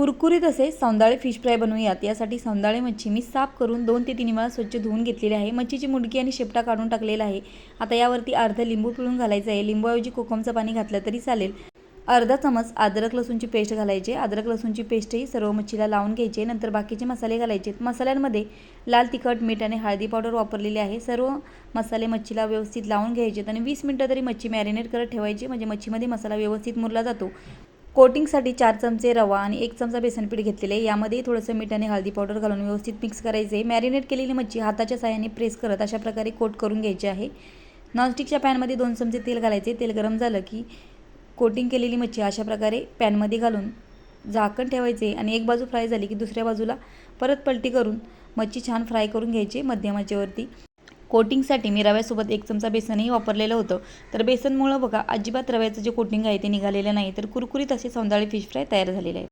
कुरकुरीत असे सौंदाळे fish fry बनवूयात. यासाठी सौंदाळे मच्छी मी साफ करून दोन ते तीन वेळा स्वच्छ धुवून घेतलेली आहे. मच्छीची मुडकी आणि शेपटा काढून टाकलेला आहे. आता यावरती अर्ध लिंबू पिळून घालायचं आहे. लिंबूऐवजी कोकमचं पाणी घातलं तरी चालेल. अर्धा चमच अद्रक लसूणची पेस्ट घालायची. अद्रक लसूणची पेस्टही सर्व मच्छीला लावून घ्यायची. नंतर बाकीचे मसाले घालायचे. मसाल्यांमध्ये लाल तिखट मीठ आणि हळदी पावडर वापरलेली आहे. सर्व मसाले मच्छीला व्यवस्थित लावून घ्यायचे आणि वीस मिनटं तरी मच्छी मॅरिनेट करत ठेवायची. म्हणजे मच्छीमध्ये मसाला व्यवस्थित मुरला जातो. कोटिंगसाठी चार चमचे रवा आणि एक चमचा बेसन पीठ घेतलेले आहे. यामध्ये थोडंसं मीठ आणि हळदी पावडर घालून व्यवस्थित मिक्स करायचे मॅरिनेट केलेली मच्छी हाताच्या साह्याने प्रेस करत अशा प्रकारे कोट करून घ्यायची आहे. नॉनस्टिकच्या पॅनमध्ये दोन चमचे तेल घालायचे. तेल गरम झालं की कोटिंग केलेली मच्छी अशा प्रकारे पॅनमध्ये घालून झाकण ठेवायचे आणि एक बाजू फ्राय झाली की दुसऱ्या बाजूला परत पलटी करून मच्छी छान फ्राय करून घ्यायची मध्यम कोटिंगसाठी मी रव्यासोबत एक चमचा बेसनही वापरलेलं होतं. तर बेसनमुळं बघा अजिबात रव्याचं जे कोटिंग आहे ते निघालेलं नाही. तर कुरकुरीत असे सौंदाळे फिश फ्राय तयार झालेले आहे